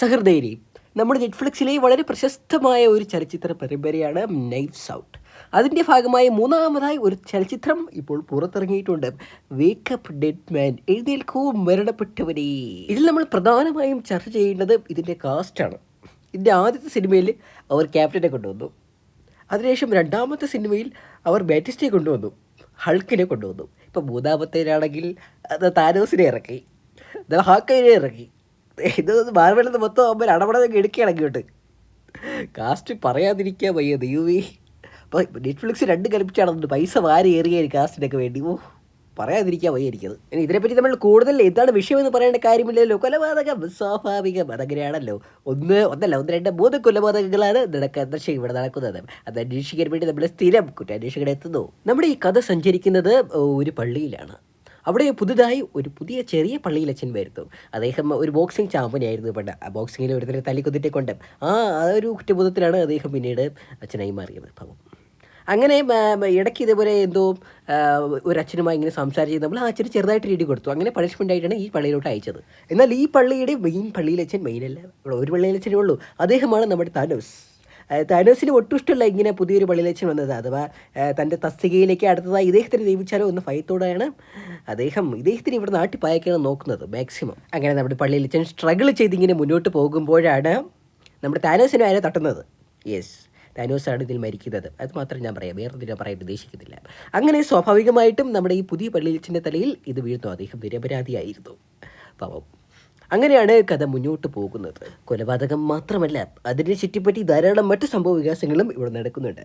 സഹൃദയരി നമ്മുടെ നെറ്റ്ഫ്ലിക്സിലെ വളരെ പ്രശസ്തമായ ഒരു ചലച്ചിത്ര പരമ്പരയാണ് നൈഫ്സ് ഔട്ട് അതിന്റെ ഭാഗമായി മൂന്നാമതായി ഒരു ചലച്ചിത്രം ഇപ്പോൾ പുറത്തിറങ്ങിയിട്ടുണ്ട്. വേക്കപ്പ് ഡെഡ് മാൻ എഴുന്നേൽക്കൂ മരണപ്പെട്ടവരെ ഇതിൽ നമ്മൾ പ്രധാനമായും ചർച്ച ചെയ്യേണ്ടത് ഇതിന്റെ കാസ്റ്റാണ് ഇതിന്റെ ആദ്യത്തെ സിനിമയിൽ അവർ ക്യാപ്റ്റനെ കൊണ്ടുവന്നു. അതിനുശേഷം രണ്ടാമത്തെ സിനിമയിൽ അവർ ബാറ്റിസ്റ്റിനെ കൊണ്ടുവന്നു. ഹൾക്കിനെ കൊണ്ടുവന്നു. ഇപ്പം മൂന്നാമത്തേനാണെങ്കിൽ താനോസിനെ ഇറക്കി. ദ ഹാക്കൈനെ ഇറക്കി. ഇത് മാർബലിന്ന് മൊത്തം അവർ അടപടതൊക്കെ എടുക്കുകയാണ് അങ്ങോട്ട് കാസ്റ്റ് പറയാതിരിക്കാൻ വയ്യ ദൈവമേ. അപ്പോൾ നെറ്റ്ഫ്ലിക്സ് രണ്ട് കൽപ്പിച്ചാണ് പൈസ വാരി ഏറിയ കാസ്റ്റിനൊക്കെ വേണ്ടി. ഓ പറയാതിരിക്കാൻ വയ്യ ഇനി ഇതിനെപ്പറ്റി നമ്മൾ കൂടുതൽ എന്താണ് വിഷയം എന്ന് പറയേണ്ട കാര്യമില്ലല്ലോ. കൊലപാതകം സ്വാഭാവികം അതങ്ങനെയാണല്ലോ ഒന്ന് ഒന്നല്ല ഒന്ന് രണ്ട് മൂന്ന് കൊലപാതകങ്ങളാണ് നടക്കുന്ന പക്ഷേ ഇവിടെ നടക്കുന്നത്. അത് അന്വേഷിക്കാൻ വേണ്ടി നമ്മൾ സ്ഥിരം കുറ്റാന്വേഷകർ എത്തുന്നു. നമ്മുടെ ഈ കഥ സഞ്ചരിക്കുന്നത് ഒരു പള്ളിയിലാണ്. അവിടെ പുതുതായി ഒരു പുതിയ ചെറിയ പള്ളിയിൽ അച്ഛൻ വരുന്നു. അദ്ദേഹം ഒരു ബോക്സിംഗ് ചാമ്പ്യനായിരുന്നു പണ്ട്. ആ ബോക്സിങ്ങിൽ ഒരുത്തരെ തല്ലിക്കുത്തിട്ടെ കൊണ്ട് ആ ഒരു കുറ്റബോധത്തിലാണ് അദ്ദേഹം പിന്നീട് അച്ഛനായി മാറിയത്. പാവം. അങ്ങനെ ഇടയ്ക്ക് ഇതേപോലെ എന്തോ ഒരു അച്ഛനുമായി ഇങ്ങനെ സംസാരിച്ച് നമ്മൾ ആ അച്ഛന് ചെറുതായിട്ട് രീതി കൊടുത്തു. അങ്ങനെ പണിഷ്മെന്റ് ആയിട്ടാണ് ഈ പള്ളിയിലോട്ട് അയച്ചത്. എന്നാൽ ഈ പള്ളിയുടെ മെയിൻ പള്ളിയിലച്ഛൻ മെയിനല്ല ഇവിടെ ഒരു പള്ളിയിലച്ഛനേ ഉള്ളൂ. അദ്ദേഹമാണ് നമ്മുടെ താനോസ്. താനോസിന് ഒട്ടും ഇഷ്ടമല്ല ഇങ്ങനെ പുതിയൊരു പള്ളിയിലച്ഛൻ വന്നത്. അഥവാ തന്റെ തസ്തികയിലേക്ക് അടുത്തതായി ഇദ്ദേഹത്തിന് നിയമിച്ചാലോ എന്ന ഭയത്തോടെയാണ് അദ്ദേഹം ഇദ്ദേഹത്തിന് ഇവിടെ നാട്ടിൽ പായക്കാണ് നോക്കുന്നത് മാക്സിമം. അങ്ങനെ നമ്മുടെ പള്ളിയിലേച്ചൻ സ്ട്രഗിൾ ചെയ്ത് ഇങ്ങനെ മുന്നോട്ട് പോകുമ്പോഴാണ് നമ്മുടെ താനോസിനെ ആരെ തട്ടുന്നത്. യെസ് താനോസാണ് ഇതിൽ മരിക്കുന്നത്. അത് മാത്രം ഞാൻ പറയാം. വേറെ ഞാൻ പറയാൻ ഉദ്ദേശിക്കുന്നില്ല. അങ്ങനെ സ്വാഭാവികമായിട്ടും നമ്മുടെ ഈ പുതിയ പള്ളിയിലച്ചന്റെ തലയിൽ ഇത് വീഴുന്നു. അദ്ദേഹം നിരപരാധിയായിരുന്നു. പാവം. അങ്ങനെയാണ് കഥ മുന്നോട്ട് പോകുന്നത്. കൊലപാതകം മാത്രമല്ല അതിനെ ചുറ്റിപ്പറ്റി ധാരാളം മറ്റ് സംഭവ വികാസങ്ങളും ഇവിടെ നടക്കുന്നുണ്ട്.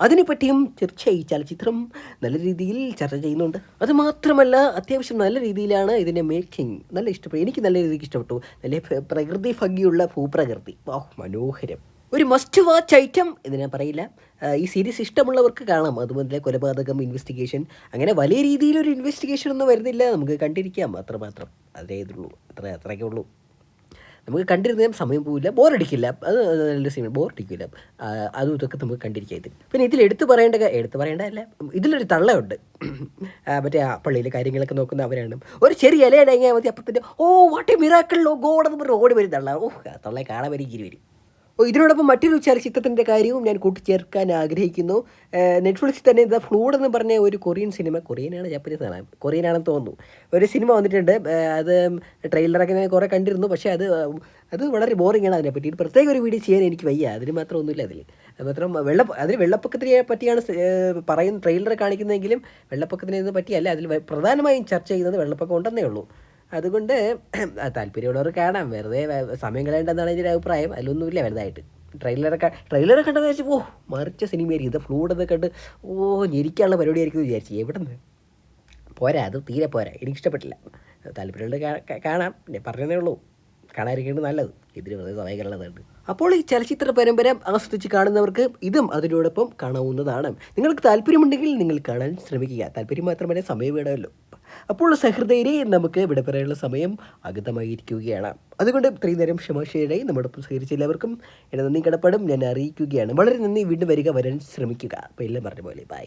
അതിനെപ്പറ്റിയും ചർച്ച ഈ ചലച്ചിത്രം നല്ല രീതിയിൽ ചർച്ച ചെയ്യുന്നുണ്ട്. അത് മാത്രമല്ല അത്യാവശ്യം നല്ല രീതിയിലാണ് ഇതിന്റെ മേക്കിംഗ് നല്ല ഇഷ്ടപ്പെട്ടു. എനിക്ക് നല്ല രീതിക്ക് ഇഷ്ടപ്പെട്ടു. നല്ല പ്രകൃതി ഭംഗിയുള്ള ഭൂപ്രകൃതി. വാഹ് മനോഹരം. ഒരു മസ്റ്റ് വാച്ച് ഐറ്റം എന്ന് ഞാൻ പറയില്ല. ഈ സീരീസ് ഇഷ്ടമുള്ളവർക്ക് കാണാം. അതുപോലെ കൊലപാതകം ഇൻവെസ്റ്റിഗേഷൻ അങ്ങനെ വലിയ രീതിയിലൊരു ഇൻവെസ്റ്റിഗേഷൻ ഒന്നും വരുന്നില്ല. നമുക്ക് കണ്ടിരിക്കാം അത്രമാത്രം. അതേ ഇതുള്ളൂ. അത്ര അത്രയൊക്കെ ഉള്ളൂ. നമുക്ക് കണ്ടിരുന്ന സമയം പോവില്ല. ബോറടിക്കില്ല അത് നല്ല സിനിമ ബോറടിക്കില്ല അതും ഇതൊക്കെ നമുക്ക് കണ്ടിരിക്കാം ഇതിൽ പിന്നെ ഇതിൽ എടുത്തു പറയേണ്ട എടുത്തു പറയേണ്ടതല്ല. ഇതിലൊരു തള്ളയുണ്ട്. മറ്റേ ആ പള്ളിയിലെ കാര്യങ്ങളൊക്കെ നോക്കുന്ന അവരാണ്. ഒരു ചെറിയ ഇലയടങ്ങിയാൽ മതി അപ്പം തന്നെ ഓ വാട്ട് മിറാക്കളിലോ ഗോഡെന്ന് പറഞ്ഞ് ഓടി വരും തള്ള. ഓ തള്ളയെ കാണാൻ വരും ഇരി വരും. ഓ ഇതിനോടൊപ്പം മറ്റൊരു ചലച്ചിത്രത്തിന്റെ കാര്യവും ഞാൻ കൂട്ടിച്ചേർക്കാൻ ആഗ്രഹിക്കുന്നു. നെറ്റ്ഫ്ലിക്സ് നെറ്റ്ഫ്ലിക്സിൽ തന്നെ ദ ഫ്ലൂഡ് എന്ന് പറഞ്ഞ ഒരു കൊറിയൻ സിനിമ കൊറിയനാണ് ജാപ്പനീസ് ആണ് കൊറിയനാണെന്ന് തോന്നുന്നു. ഒരു സിനിമ വന്നിട്ടുണ്ട് അത് ട്രെയിലറൊക്കെ ഞാൻ കുറേ കണ്ടിരുന്നു പക്ഷേ അത് അത് വളരെ ബോറിംഗ് ആണ് അതിനെപ്പറ്റി. പ്രത്യേക ഒരു വീഡിയോ ചെയ്യാൻ എനിക്ക് വയ്യ അതിന് മാത്രം ഒന്നുമില്ല അതിൽ അതുമാത്രം വെള്ള അതിൽ വെള്ളപ്പൊക്കത്തിനെ പറ്റിയാണ് പറയുന്ന ട്രെയിലർ കാണിക്കുന്നതെങ്കിലും വെള്ളപ്പൊക്കത്തിനെ പറ്റിയല്ല അതിൽ പ്രധാനമായും ചർച്ച ചെയ്യുന്നത് വെള്ളപ്പൊക്കം ഉണ്ടെന്നേ ഉള്ളൂ. അതുകൊണ്ട് താല്പര്യമുള്ളവർ കാണാം. വെറുതെ സമയം കളയേണ്ടെന്നാണ് എന്റെ ഒരു അഭിപ്രായം. അതിലൊന്നുമില്ല വലുതായിട്ട് ട്രെയിലറൊക്കെ ട്രെയിലറെ കണ്ടെന്ന് വെച്ചാൽ ഓ മറിച്ച സിനിമയായിരിക്കും ഇത്. ഫ്ലൂഡൊക്കെ കണ്ട് ഓ ഞെരിക്കാനുള്ള പരിപാടിയായിരിക്കും വിചാരിച്ചു. എവിടെ നിന്ന് പോരാ അത് തീരെ പോരാ. എനിക്കിഷ്ടപ്പെട്ടില്ല. താല്പര്യമുള്ള കാണാം. പിന്നെ പറഞ്ഞതേ ഉള്ളൂ. കാണാതിരിക്കേണ്ടത് നല്ലത്. ഇതിന് വെറുതെ സമയങ്ങളുള്ളതുണ്ട് അപ്പോൾ ഈ ചലച്ചിത്ര പരമ്പര ആസ്വദിച്ച് കാണുന്നവർക്ക് ഇതും അതിനോടൊപ്പം കാണാവുന്നതാണ്. നിങ്ങൾക്ക് താല്പര്യമുണ്ടെങ്കിൽ നിങ്ങൾ കാണാൻ ശ്രമിക്കുക. താല്പര്യം മാത്രമല്ല സമയം വേണമല്ലോ. അപ്പോൾ സഹൃദയരെ നമുക്ക് ഇവിടെ പറയാനുള്ള സമയം അഗതമായിരിക്കുകയാണ്. അതുകൊണ്ട് ഇത്രയും നേരം ക്ഷമാശയായി നമ്മുടെ ഒപ്പം സഹകരിച്ച എല്ലാവർക്കും എന്റെ നന്ദി കടപ്പാടും. ഞാൻ അറിയിക്കുകയാണ്. വളരെ നന്ദി. വീണ്ടും വരിക വരാൻ ശ്രമിക്കുക. അപ്പോൾ എല്ലാം പറഞ്ഞ പോലെ. ബൈ